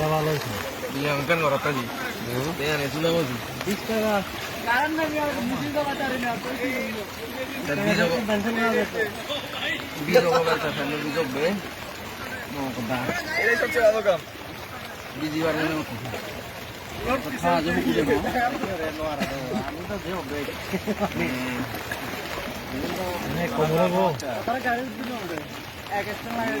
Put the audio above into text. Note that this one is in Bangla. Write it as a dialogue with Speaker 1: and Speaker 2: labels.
Speaker 1: না
Speaker 2: ন ভরবো ন ভরবো
Speaker 1: আমি এই এই আনো
Speaker 2: kan ngorot tadi. Dengan itu lah mau
Speaker 1: কারণ না আমি মুসলিম তো বাতারি না তো কি
Speaker 2: Dan bisa kok.
Speaker 1: টেনশন না হবে
Speaker 2: sambil bisa be. Mau ke bar. Ini sosial apa kam? Di jiwa ini mau.
Speaker 1: হ্যাঁ জমি কি দেবো
Speaker 2: আমি তো দেব বে।
Speaker 1: কমলাবো তারা গাড়ি দিল এক একটা
Speaker 2: মানুষ